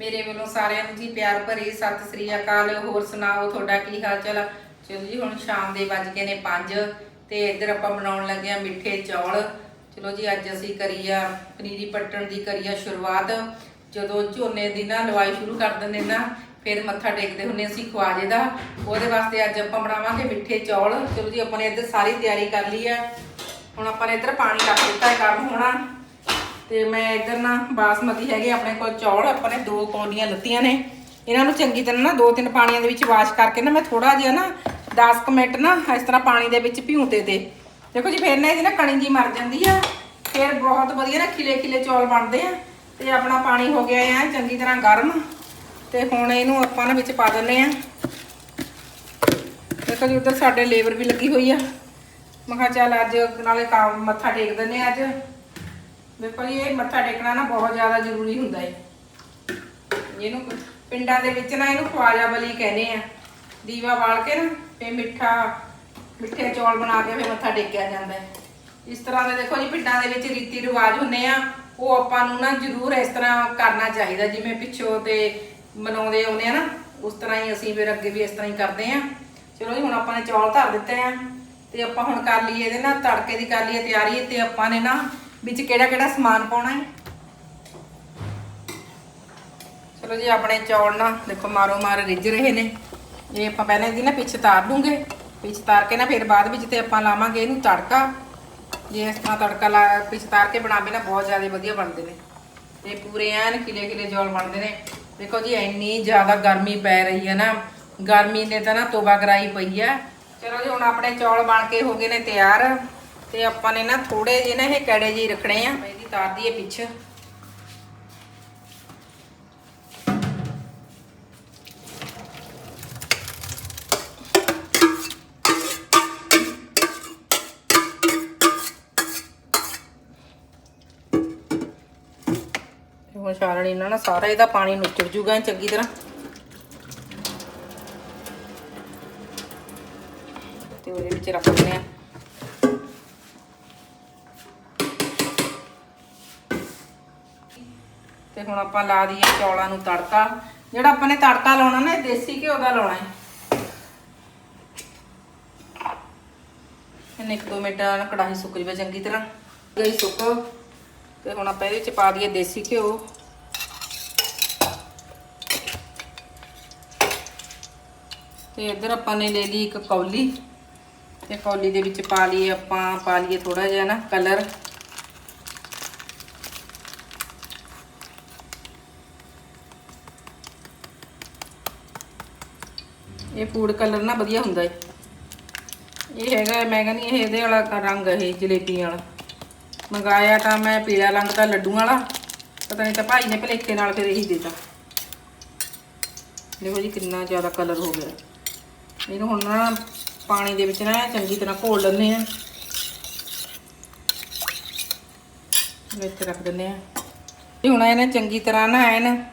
ਮੇਰੇ ਵੱਲੋਂ ਸਾਰਿਆਂ ਨੂੰ ਜੀ ਪਿਆਰ ਭਰੀ ਸਤਿ ਸ੍ਰੀ ਅਕਾਲ। ਹੋਰ ਸੁਣਾਓ, ਤੁਹਾਡਾ ਕੀ ਹਾਲ ਚਾਲ ਚਲੋ ਜੀ, ਹੁਣ ਸ਼ਾਮ ਦੇ ਵੱਜ ਗਏ ਨੇ 5 ਤੇ ਇੱਧਰ ਆਪਾਂ ਬਣਾਉਣ ਲੱਗੇ ਆ ਮਿੱਠੇ ਚੌਲ। ਚਲੋ ਜੀ, ਅੱਜ ਅਸੀਂ ਕਰੀ ਆ ਪਨੀਰੀ ਪੱਟਣ ਦੀ ਕਰੀ ਆ ਸ਼ੁਰੂਆਤ। ਜਦੋਂ ਝੋਨੇ ਦੀ ਨਾ ਲਵਾਈ ਸ਼ੁਰੂ ਕਰ ਦਿੰਦੇ ਨਾ, ਫਿਰ ਮੱਥਾ ਟੇਕਦੇ ਹੁੰਨੇ ਅਸੀਂ ਖਵਾਜੇ ਦਾ। ਉਹਦੇ ਵਾਸਤੇ ਅੱਜ ਆਪਾਂ ਬਣਾਵਾਂਗੇ ਮਿੱਠੇ ਚੌਲ। ਚਲੋ ਜੀ, ਆਪਾਂ ਨੇ ਇੱਧਰ ਸਾਰੀ ਤਿਆਰੀ ਕਰ ਲਈ ਆ। ਹੁਣ ਆਪਾਂ ਨੇ ਇੱਧਰ ਪਾਣੀ ਰੱਖ ਦਿੱਤਾ ਹੈ ਗਰਮ ਹੋਣਾ। ਤੇ ਮੈਂ ਇੱਧਰ ਨਾ ਬਾਸਮਤੀ ਹੈਗੇ ਆਪਣੇ ਕੋਲ ਚੌਲ, ਆਪਾਂ ਨੇ ਦੋ ਕੌਲੀਆਂ ਲੱਤੀਆਂ ਨੇ। ਇਹਨਾਂ ਨੂੰ ਚੰਗੀ ਤਰ੍ਹਾਂ ਨਾ ਦੋ ਤਿੰਨ ਪਾਣੀਆਂ ਦੇ ਵਿੱਚ ਵਾਸ਼ ਕਰਕੇ ਨਾ ਮੈਂ ਥੋੜਾ ਜਿਹਾ ਨਾ 10 ਕੁ ਮਿੰਟ ਨਾ ਇਸ ਤਰ੍ਹਾਂ ਪਾਣੀ ਦੇ ਵਿੱਚ ਭਿਉਂਤੇ ਤੇ ਦੇਖੋ ਜੀ, ਫਿਰ ਨਾ ਇਹਦੀ ਨਾ ਕਣੀ ਜੀ ਮਰ ਜਾਂਦੀ ਆ। ਫਿਰ ਬਹੁਤ ਵਧੀਆ ਨਾ ਖਿਲੇ ਖਿਲੇ ਚੌਲ ਬਣਦੇ ਆ। ਤੇ ਆਪਣਾ ਪਾਣੀ ਹੋ ਗਿਆ ਆ, ਚੰਗੀ ਤਰ੍ਹਾਂ ਗਰਮ। ਤੇ ਹੁਣ ਇਹਨੂੰ ਆਪਾਂ ਨਾ ਵਿੱਚ ਪਾ ਦਿੰਨੇ ਆ। ਦੇਖੋ ਜੀ, ਉਧਰ ਸਾਡੇ ਲੇਬਰ ਵੀ ਲੱਗੀ ਹੋਈ ਆ। ਮੈਂ ਕਿਹਾ ਚੱਲ ਅੱਜ ਨਾਲੇ ਕੰਮ ਮੱਥਾ ਟੇਕ ਦਿੰਨੇ ਆ ਅੱਜ। ਦੇਖੋ ਜੀ, ਇਹ ਮੱਥਾ ਟੇਕਣਾ ਨਾ ਬਹੁਤ ਜ਼ਿਆਦਾ ਜ਼ਰੂਰੀ ਹੁੰਦਾ ਹੈ। ਇਹਨੂੰ ਪਿੰਡਾਂ ਦੇ ਵਿੱਚ ਨਾ ਇਹਨੂੰ ਖਵਾਜਾ ਬਲੀ ਕਹਿੰਦੇ ਆ। ਦੀਵਾ ਬਾਲ ਕੇ ਨਾ ਫੇ ਮਿੱਠਾ, ਮਿੱਠੇ ਚੌਲ ਬਣਾ ਕੇ ਫੇ ਮੱਥਾ ਟੇਕਿਆ ਜਾਂਦਾ ਹੈ। ਇਸ ਤਰ੍ਹਾਂ ਦੇ ਦੇਖੋ ਜੀ, ਪਿੰਡਾਂ ਦੇ ਵਿੱਚ ਰੀਤੀ ਰਿਵਾਜ ਹੁੰਦੇ ਆ। ਉਹ ਆਪਾਂ ਨੂੰ ਨਾ ਜ਼ਰੂਰ ਇਸ ਤਰ੍ਹਾਂ ਕਰਨਾ ਚਾਹੀਦਾ, ਜਿਵੇਂ ਪਿੱਛੋਂ ਤੇ ਮਨਾਉਂਦੇ ਆਉਂਦੇ ਆ ਨਾ, ਉਸ ਤਰ੍ਹਾਂ ਹੀ ਅਸੀਂ ਫਿਰ ਅੱਗੇ ਵੀ ਇਸ ਤਰ੍ਹਾਂ ਹੀ ਕਰਦੇ ਆ। ਚਲੋ ਜੀ, ਹੁਣ ਆਪਾਂ ਨੇ ਚੌਲ ਧਰ ਦਿੱਤੇ ਆ ਤੇ ਆਪਾਂ ਹੁਣ ਕਰ ਲਈਏ ਇਹਦੇ ਨਾਲ, ਤੜਕੇ ਦੀ ਕਰ ਲਈਏ ਤਿਆਰੀ ਤੇ ਆਪਾਂ ਨੇ ਨਾ ਵਿੱਚ ਕਿਹੜਾ ਕਿਹੜਾ ਸਮਾਨ ਪਾਉਣਾ ਹੈ? ਚਲੋ ਜੀ, ਆਪਣੇ ਚੌਲ ਨਾ ਦੇਖੋ, ਮਾਰੋ ਮਾਰ ਰਿੱਝ ਰਹੇ ਨੇ। ਇਹ ਆਪਾਂ ਪਹਿਲਾਂ ਇਹਦੀ ਨਾ ਪਿੱਛ ਤਾਰ ਲੂੰਗੇ ਪਿੱਛ ਤਾਰ ਕੇ ਨਾ ਫਿਰ ਬਾਅਦ ਵਿੱਚ ਤੇ ਆਪਾਂ ਲਾਵਾਂਗੇ ਇਹਨੂੰ ਤੜਕਾ। ਜੇ ਇਸ ਤਰ੍ਹਾਂ ਤੜਕਾ ਲਾ, ਪਿੱਛ ਤਾਰ ਕੇ ਬਣਾਵੇ ਨਾ, ਬਹੁਤ ਜ਼ਿਆਦਾ ਵਧੀਆ ਬਣਦੇ ਨੇ। ਇਹ ਪੂਰੇ ਐਨ ਕਿਲੇ ਕਿਲੇ ਚੌਲ ਬਣਦੇ ਨੇ। ਦੇਖੋ ਜੀ, ਇੰਨੀ ਜ਼ਿਆਦਾ ਗਰਮੀ ਪੈ ਰਹੀ ਹੈ ਨਾ। ਗਰਮੀ ਨੇ ਤਾਂ ਨਾ ਤੋਬਾ ਕਰਾਈ ਪਈ ਆ ਚਲੋ ਜੀ, ਹੁਣ ਆਪਣੇ ਚੌਲ ਬਣ ਕੇ ਹੋ ਗਏ ਨੇ ਤਿਆਰ। ਤੇ ਆਪਾਂ ਨੇ ਨਾ ਥੋੜੇ ਜਿਹੇ ਨਾ ਇਹ ਕੜੇ ਜਿਹੇ ਰੱਖਣੇ ਆ, ਇਹਦੀ ਤਾਰ ਦੀ ਪਿੱਛ। ਤੇ ਹੁਣ ਛਾਲਣੀ ਨਾਲ ਨਾ ਸਾਰਾ ਇਹਦਾ ਪਾਣੀ ਨੁੱਚੜ ਜੂਗਾ ਚੰਗੀ ਤਰ੍ਹਾਂ। ਤੇ ਉਹਦੇ ਵਿੱਚ ਰੱਖ ਦਿੰਦੇ ਆ। ਤੇ ਹੁਣ ਆਪਾਂ ਲਾ ਦਈਏ ਚੌਲਾਂ ਨੂੰ ਤੜਕਾ। ਜਿਹੜਾ ਆਪਾਂ ਨੇ ਤੜਕਾ ਲਾਉਣਾ ਨਾ, ਇਹ ਦੇਸੀ ਘਿਓ ਦਾ ਲਾਉਣਾ ਹੈ। ਇਹਨੇ ਇੱਕ ਦੋ ਮਿੰਟ ਨਾਲ ਕੜਾਹੀ ਸੁੱਕ ਜਵੇ ਚੰਗੀ ਤਰ੍ਹਾਂ। ਗਈ ਸੁੱਕ। ਤੇ ਹੁਣ ਆਪਾਂ ਇਹਦੇ ਵਿੱਚ ਪਾ ਦਈਏ ਦੇਸੀ ਘਿਓ। ਤੇ ਇੱਧਰ ਆਪਾਂ ਨੇ ਲੈ ਲਈ ਇੱਕ ਕੌਲੀ। ਤੇ ਕੌਲੀ ਦੇ ਵਿੱਚ ਪਾ ਲਈਏ ਆਪਾਂ, ਪਾ ਲਈਏ ਥੋੜਾ ਜਿਹਾ ਨਾ ਕਲਰ। ਇਹ ਫੂਡ ਕਲਰ ਨਾ ਵਧੀਆ ਹੁੰਦਾ ਏ। ਇਹ ਹੈਗਾ, ਮੈਂ ਕਹਿੰਦੀ ਇਹ ਇਹਦੇ ਵਾਲਾ ਰੰਗ ਇਹ ਜਲੇਬੀ ਵਾਲਾ। ਮੰਗਾਇਆ ਤਾਂ ਮੈਂ ਪੀਲਾ ਰੰਗ ਦਾ ਲੱਡੂ ਵਾਲਾ। ਪਤਾ ਨਹੀਂ ਤਾਂ ਭਾਈ ਨੇ ਭਲੇਖੇ ਨਾਲ ਫਿਰ ਇਹੀ ਦਿੱਤਾ। ਦੇਖੋ ਜੀ ਕਿੰਨਾ ਜ਼ਿਆਦਾ ਕਲਰ ਹੋ ਗਿਆ। ਇਹਨੂੰ ਹੁਣ ਨਾ ਪਾਣੀ ਦੇ ਵਿੱਚ ਨਾ ਚੰਗੀ ਤਰ੍ਹਾਂ ਘੋਲ ਲੈਂਦੇ ਆ। ਵਿੱਚ ਰੱਖ ਦਿੰਦੇ ਆ। ਤੇ ਹੁਣ ਇਹਨੇ ਚੰਗੀ ਤਰ੍ਹਾਂ ਨਾ ਐਨ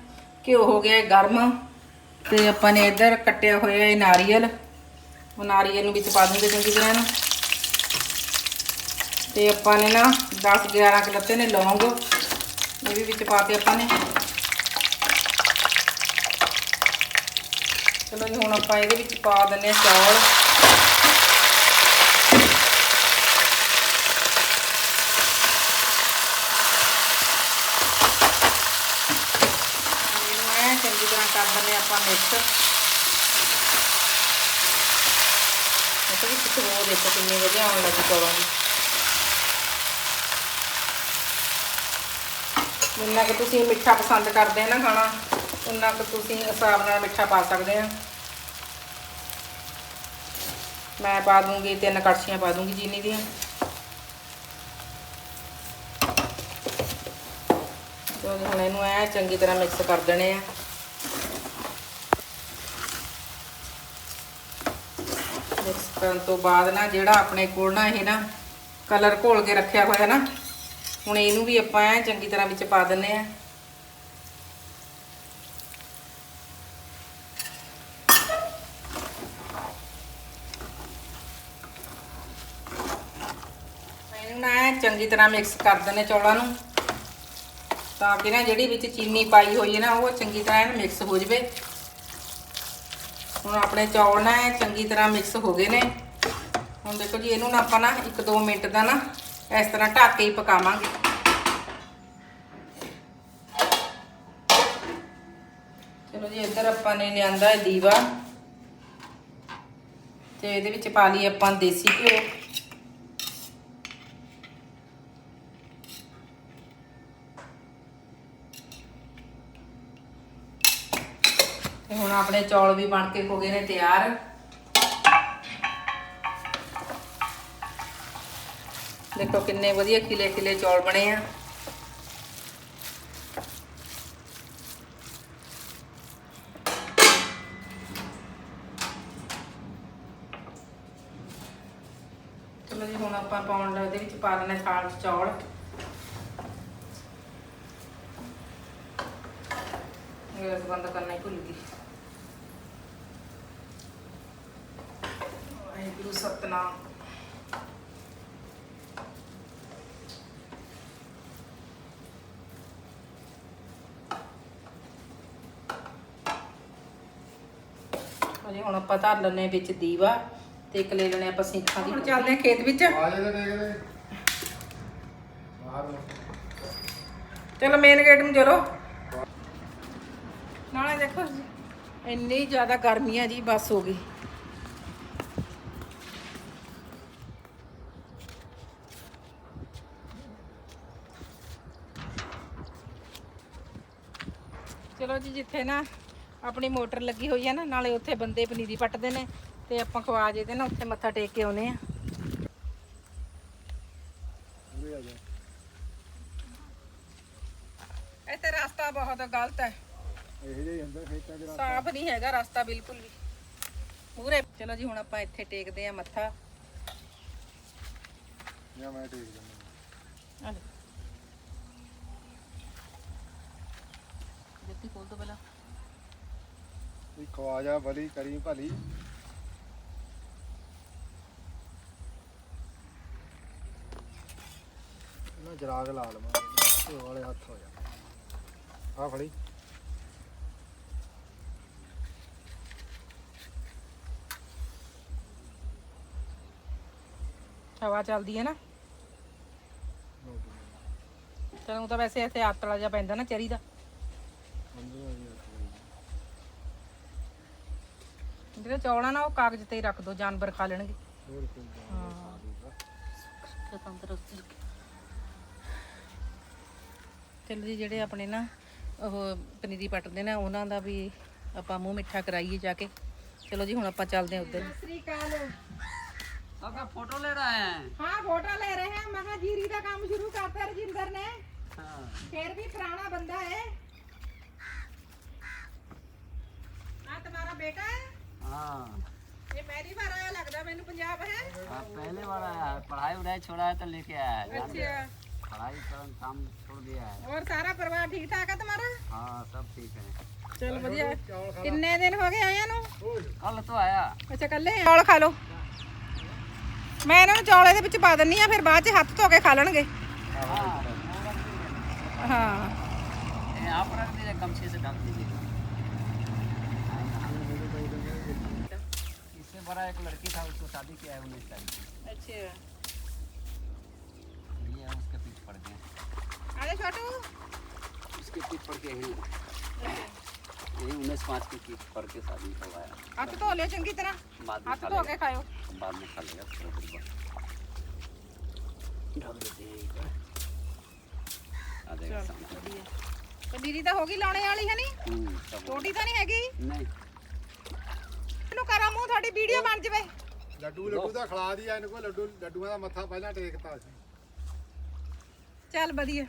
ਘਿਓ ਹੋ ਗਿਆ, ਗਰਮ। ਤੇ ਆਪਾਂ ਨੇ ਇੱਧਰ ਕੱਟਿਆ ਹੋਇਆ ਇਹ ਨਾਰੀਅਲ। ਉਹ ਨਾਰੀਅਲ ਨੂੰ ਵਿੱਚ ਪਾ ਦੂੰਗੇ ਚੰਗੀ ਤਰ੍ਹਾਂ ਇਹਨੂੰ। ਤੇ ਆਪਾਂ ਨੇ ਨਾ 10 11 ਕੁ ਲੱਤੇ ਨੇ ਲੌਂਗ, ਇਹ ਵੀ ਵਿੱਚ ਪਾਤੇ ਆਪਾਂ ਨੇ। ਚਲੋ ਜੀ, ਹੁਣ ਆਪਾਂ ਇਹਦੇ ਵਿੱਚ ਪਾ ਦਿੰਨੇ ਆ ਚੌਲ ਇਹਨੂੰ ਐਂ ਚੰਗੀ ਤਰ੍ਹਾਂ ਕਰ ਦਿੰਨੇ ਆਪਾਂ ਮਿਕਸ ਦੇਖੋ ਜੀ ਖੁਸ਼ਬੂ ਦੇਖੋ ਕਿੰਨੀ ਵਧੀਆ ਆਉਣ ਲੱਗੀ ਚੌਲਾਂ ਜਿੰਨਾ ਕਿ ਤੁਸੀਂ ਮਿੱਠਾ ਪਸੰਦ ਕਰਦੇ ਆ ਨਾ ਖਾਣਾ, ਉਨਾ ਕਿ ਤੁਸੀਂ ਹਿਸਾਬ ਨਾਲ ਮਿੱਠਾ ਪਾ ਸਕਦੇ ਆ। ਮੈਂ ਪਾ ਦੂੰਗੀ, ਤਿੰਨ ਕੜਛੀਆਂ ਪਾ ਦੂੰਗੀ ਚੀਨੀ ਦੀਆਂ। ਹੁਣ ਇਹਨੂੰ ਐ ਚੰਗੀ ਤਰ੍ਹਾਂ ਮਿਕਸ ਕਰ ਦੇਣੇ ਆ। ਮਿਕਸ ਕਰਨ ਤੋਂ ਬਾਅਦ ਨਾ ਜਿਹੜਾ ਆਪਣੇ ਕੋਲ ਨਾ ਇਹ ਨਾ ਕਲਰ ਘੋਲ ਕੇ ਰੱਖਿਆ ਹੋਇਆ ਨਾ, ਹੁਣ ਇਹਨੂੰ ਵੀ ਆਪਾਂ ਐ ਚੰਗੀ ਤਰ੍ਹਾਂ ਵਿੱਚ ਪਾ ਦਿੰਨੇ ਆ ਇਹਨੂੰ ਨਾ ਚੰਗੀ ਤਰ੍ਹਾਂ ਮਿਕਸ ਕਰ ਦਿੰਨੇ ਚੌਲਾਂ ਨੂੰ। ਤਾਂ ਕਿ ਨਾ ਜਿਹੜੀ ਵਿੱਚ ਚੀਨੀ ਪਾਈ ਹੋਈ ਹੈ ਨਾ, ਉਹ ਚੰਗੀ ਤਰ੍ਹਾਂ ਮਿਕਸ ਹੋ ਜਵੇ। ਹੁਣ ਆਪਣੇ ਚੌਲ ਨਾ ਚੰਗੀ ਤਰ੍ਹਾਂ ਮਿਕਸ ਹੋ ਗਏ ਨੇ। ਹੁਣ ਦੇਖੋ ਜੀ, ਇਹਨੂੰ ਨਾ ਆਪਾਂ ਨਾ 1-2 ਮਿੰਟ ਦਾ ਨਾ ਇਸ ਤਰ੍ਹਾਂ ਢੱਕ ਕੇ ਹੀ ਪਕਾਵਾਂਗੇ। ਚਲੋ ਜੀ, ਇੱਧਰ ਆਪਾਂ ਨੇ ਲਿਆਂਦਾ ਹੈ ਦੀਵਾ। ਤੇ ਇਹਦੇ ਵਿੱਚ ਪਾ ਲਈ ਆਪਾਂ ਦੇਸੀ ਘਿਓ। ਤੇ ਹੁਣ ਆਪਣੇ ਚੌਲ ਵੀ ਬਣ ਕੇ ਹੋ ਗਏ ਨੇ ਤਿਆਰ। ਦੇਖੋ ਕਿੰਨੇ ਵਧੀਆ ਖਿਲੇ ਖਿਲੇ ਚੌਲ ਬਣੇ ਆ। ਚਲੋ ਜੀ, ਹੁਣ ਆਪਾਂ ਪਾਉਣ ਦਾ ਇਹਦੇ ਵਿੱਚ ਪਾ ਲੈਣਾ ਥਾਲ 'ਚ ਚੌਲ। ਗੈਸ ਬੰਦ ਕਰਨਾ ਹੀ ਭੁੱਲ ਗਈ। ਵਾਹਿਗੁਰੂ ਸਤਨਾਮ। ਅਜੇ ਹੁਣ ਆਪਾਂ ਧਰ ਲੈਣੇ ਵਿੱਚ ਦੀਵਾ ਤੇ ਇੱਕ ਲੈ ਲੈਣੇ ਆਪਾਂ ਸਿੰਖਾਂ ਦੀ ਹੁਣ ਚੱਲਦੇ ਹਾਂ ਖੇਤ ਵਿੱਚ। ਆ ਜਾ ਦੇਖਦੇ ਬਾਹਰ ਨੂੰ। ਚਲੋ ਮੇਨ ਗੇਟ ਨੂੰ ਚਲੋ। ਨਾਲੇ ਦੇਖੋ ਜੀ, ਇੰਨੀ ਜ਼ਿਆਦਾ ਗਰਮੀ ਆ ਜੀ ਬਸ ਹੋ ਗਈ। ਚਲੋ ਜੀ ਜਿੱਥੇ ਨਾ ਆਪਣੀ ਮੋਟਰ ਲੱਗੀ ਹੋਈ ਆ ਨਾ ਨਾਲੇ ਉੱਥੇ ਬੰਦੇ ਪਨੀਰੀ ਪੱਟਦੇ ਨੇ ਤੇ ਆਪਾਂ ਖਵਾ ਜੇ ਦੇ ਨਾ ਉੱਥੇ ਮੱਥਾ ਟੇਕ ਕੇ ਆਉਨੇ ਆ। ਇੱਥੇ ਰਸਤਾ ਬਹੁਤ ਗਲਤ ਹੈ। ਇਹ ਜਿਹੇ ਅੰਦਰ ਖੇਤਾਂ ਰੱਖ ਸਾਫ਼ ਨਹੀਂ ਹੈਗਾ ਰਸਤਾ ਬਿਲਕੁਲ ਵੀ। ਪੂਰੇ ਚਲੋ ਜੀ ਹੁਣ ਆਪਾਂ ਇੱਥੇ ਟੇਕਦੇ ਆ ਮੱਥਾ। ਜਾਂ ਮੈਂ ਟੇਕ ਦਿੰਦਾ। ਆ ਦੋ ਪਹਿਲਾਂ। ਕੋਈ ਖਵਾਜਾ ਬਲੀ ਕਰੀ ਭਲੀ। ਇਹਨਾਂ ਜਰਾਗ ਲਾ ਲਵਾਂ ਤੇ ਵਾਲੇ ਹੱਥ ਹੋ ਜਾ ਆ ਫੜੀ। ਹਵਾ ਚੱਲਦੀ ਹੈ ਨਾ। ਤੈਨੂੰ ਤਾਂ ਵੈਸੇ ਇੱਥੇ ਆਤਲਾ ਜਿਹਾ ਪੈਂਦਾ ਨਾ ਚਰੀ ਦਾ। ਜਿਹੜੇ ਚੌਲਾਂ ਨਾ ਉਹ ਕਾਗਜ਼ ਤੇ ਹੀ ਰੱਖ ਦੋ ਜਾਨਵਰ ਖਾ ਲੈਣਗੇ ਹੋਰ ਕੋਈ ਗੱਲ ਤੇ ਤੰਦਰੁਸਤੀ ਚਲੋ ਜੀ ਜਿਹੜੇ ਆਪਣੇ ਨਾ ਉਹ ਪਨੀਰੀ ਪੱਟਦੇ ਨੇ ਉਹਨਾਂ ਦਾ ਵੀ ਆਪਾਂ ਮੂੰਹ ਮਿੱਠਾ ਕਰਾਈਏ ਜਾ ਕੇ ਚਲੋ ਜੀ ਹੁਣ ਆਪਾਂ ਚੱਲਦੇ ਹਾਂ ਉੱਧਰ ਸ੍ਰੀ ਅਕਾਲ आपका फोटो ले रहे हैं ਹਾਂ ਫੋਟੋ ਲੈ ਰਹੇ ਹਾਂ ਮੈਂ ਕਿਹਾ ਜੀਰੀ ਦਾ ਕੰਮ ਸ਼ੁਰੂ ਕਰਤਾ ਰਜਿੰਦਰ ਨੇ हाँ। ਫੇਰ ਵੀ ਪੁਰਾਣਾ ਬੰਦਾ ਹੈ हाँ ਇਹ ਪਹਿਲੀ ਵਾਰ ਆਇਆ ਲੱਗਦਾ ਮੈਨੂੰ ਪੰਜਾਬ ਹੈ आप पहले बार आया है पढ़ाई वढ़ाई छोड़ा है तो लेके आया है जान गए। अच्छा पढ़ाई करन काम छोड़ दिया है और सारा परिवार ठीक ठाक है तुम्हारा हाँ सब ठीक है ਚਲ ਵਧੀਆ ਕਿੰਨੇ ਦਿਨ ਹੋ ਗਏ ਆਇਆਂ ਨੂੰ कल तो आया ਅੱਛਾ ਕੱਲੇ ਚੌਲ ਖਾ ਲਓ ਮੈਂ ਇਹਨਾਂ ਨੂੰ ਚੌਲ ਇਹਦੇ ਵਿੱਚ ਪਾ ਦਿੰਨੀ ਆ ਫਿਰ ਬਾਅਦ ਚ ਹੱਥ ਧੋ ਕੇ ਖਾ ਲੈਣਗੇ हाँ ਹਾਂ यहाँ पर रख दीजिए गमछे से ढक दीजिए बड़ा एक लड़की था उसको शादी किया है उन्नीस तारीख को अच्छा। ये उसके पीठ पड़ गए। अरे छोटू। उसके पीठ पड़ के हिल यही उन्नीस पाँच की पीठ पड़ के शादी करवाया। हाथ तो ले चंगी तरह। हाथ तो होके खाओ बाद में खा लेगा थोड़ा थोड़ा ढक देते हैं आ जाएगा सामने तो बीरी तो होगी लाने वाली है नहीं? हम्म, छोटी तो नहीं हैगी? नहीं। ਨੂੰ ਕਰਾਂ ਮੂੰਹ ਤੁਹਾਡੀ ਵੀਡੀਓ ਬਣ ਜਵੇ। ਲੱਡੂ ਲੱਡੂ ਦਾ ਖਿਲਾ ਦੀ ਇਹਨੂੰ ਕੋਈ ਲੱਡੂ ਲੱਡੂਆਂ ਦਾ ਮੱਥਾ ਪਹਿਲਾਂ ਟੇਕਤਾ ਸੀ ਚੱਲ ਵਧੀਆ।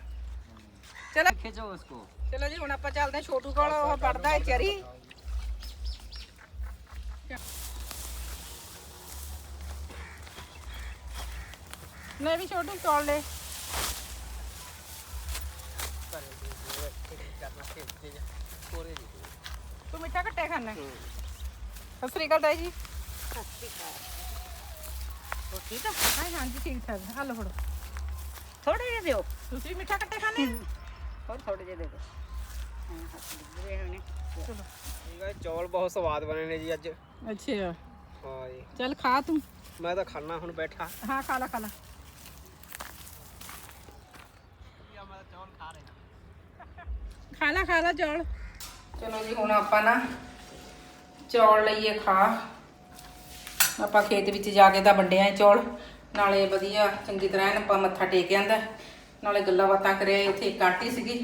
ਚਲੋ। ਖਿੱਚੋ ਉਸਕੋ ਚਲੋ ਜੀ ਹੁਣ ਆਪਾਂ ਚੱਲਦੇ ਛੋਟੂ ਕੋਲ ਉਹ ਪੜਦਾ ਹੈ ਚਰੀ। ਮੈਂ ਵੀ ਛੋਟੂ ਤੋਲ ਲੈ। ਤੂੰ ਮਿੱਠਾ ਘੱਟੇ ਖਾਣਾ ਸਤਿ ਸ੍ਰੀ ਅਕਾਲ ਤਾਈ ਜੀ। ਸਤਿ ਸ੍ਰੀ ਅਕਾਲ ਠੀਕ ਆ? ਹਾਂ ਹਾਂਜੀ ਠੀਕ ਠਾਕ। ਹਲੋ ਫੜੋ। ਥੋੜੇ ਜਿਹੇ ਦਿਓ। ਤੁਸੀਂ ਮਿੱਠਾ ਘੱਟੇ ਖਾਣੇ ਹੋਰ ਥੋੜੇ ਜਿਹੇ ਦੇ ਦਿਓ। ਹਾਂ ਹੱਥ ਡੁੱਬੇ ਹੋਏ ਨੇ ਠੀਕ ਹੈ ਚੌਲ ਬਹੁਤ ਸਵਾਦ ਬਣੇ ਨੇ ਜੀ ਅੱਜ। ਅੱਛਾ। ਹਾਂ ਜੀ। ਚੱਲ ਖਾ ਤੂੰ। ਮੈਂ ਤਾਂ ਖਾਣਾ ਹੁਣ ਬੈਠਾ। ਹਾਂ ਖਾ ਲਾ ਖਾ ਲਾ। ਖਾ ਲਾ ਖਾ ਲਾ ਚੌਲ। ਚਲੋ ਜੀ ਹੁਣ ਆਪਾਂ ਨਾ ਚੌਲ ਲਈਏ ਖਾ। ਆਪਾਂ ਖੇਤ ਵਿੱਚ ਜਾ ਕੇ ਤਾਂ ਵੰਡਿਆ ਚੌਲ। ਨਾਲੇ ਵਧੀਆ, ਚੰਗੀ ਤਰ੍ਹਾਂ ਐਨ ਆਪਾਂ ਮੱਥਾ ਟੇਕ ਆਂਦਾ। ਨਾਲੇ ਗੱਲਾਂ ਬਾਤਾਂ ਕਰਿਆ ਇੱਥੇ ਇੱਕ ਆਂਟੀ ਸੀਗੀ।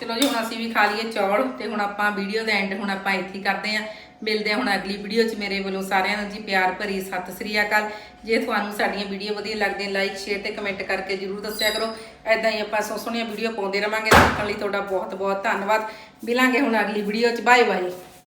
ਚਲੋ ਜੀ, ਹੁਣ ਅਸੀਂ ਵੀ ਖਾ ਲਈਏ ਚੌਲ ਤੇ ਹੁਣ ਆਪਾਂ ਵੀਡੀਓ ਦਾ ਐਂਡ ਹੁਣ ਆਪਾਂ ਇੱਥੇ ਕਰਦੇ ਆਂ। ਮਿਲਦੇ ਹਾਂ ਹੁਣ ਅਗਲੀ ਵੀਡੀਓ 'ਚ। ਮੇਰੇ ਵੱਲੋਂ ਸਾਰਿਆਂ ਨੂੰ ਜੀ ਪਿਆਰ ਭਰੀ ਸਤਿ ਸ੍ਰੀ ਅਕਾਲ। ਜੇ ਤੁਹਾਨੂੰ ਸਾਡੀਆਂ ਵੀਡੀਓ ਵਧੀਆ ਲੱਗਦੀਆਂ ਲਾਈਕ ਸ਼ੇਅਰ ਤੇ ਕਮੈਂਟ ਕਰਕੇ ਜਰੂਰ ਦੱਸਿਆ ਕਰੋ। ਐਦਾਂ ਹੀ ਆਪਾਂ ਸੋ ਸੋਹਣੀਆਂ ਵੀਡੀਓ ਪਾਉਂਦੇ ਰਵਾਂਗੇ। ਦੇਖਣ ਲਈ ਤੁਹਾਡਾ ਬਹੁਤ ਬਹੁਤ ਧੰਨਵਾਦ। ਮਿਲਾਂਗੇ ਹੁਣ ਅਗਲੀ ਵੀਡੀਓ 'ਚ। Bye bye